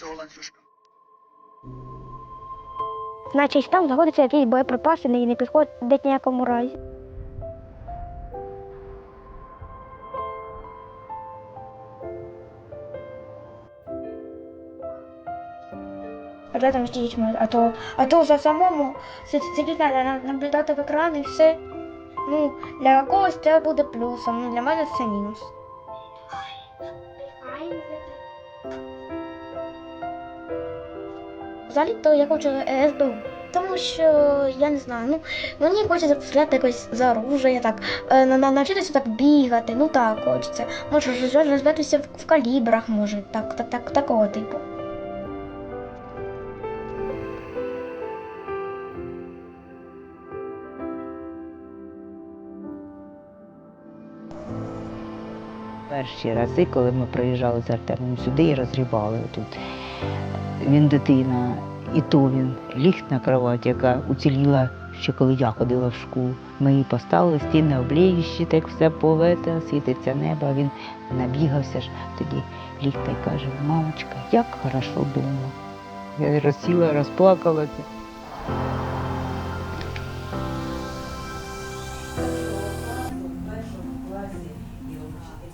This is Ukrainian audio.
цього ланцюжка. Значить, там знаходяться якісь боєприпаси, і не підходять ніякому разі. А де там з дітьми? А то, а то за самому сидіти на- на- наблюдати в екран і все. Ну, для когось це буде плюсом, ну для мене це мінус. Взагалі, то я хочу е, СБУ. Тому що я не знаю, ну мені хочеться постріляти якось за оружие, так е, на- на- навчитися так бігати, ну так хочеться. Може щось розбиратися в, в калібрах, може, так, так, так, такого типу. Перші рази, коли ми приїжджали з Артемом сюди і розгрібали тут. Він дитина, і то він ліг на кровать, яка уціліла ще коли я ходила в школу. Ми її поставили, стіни обліючі, так все повете, світиться небо, він набігався ж тоді ліг та й каже, мамочка, як хорошо вдома. Я розсіла, розплакалася.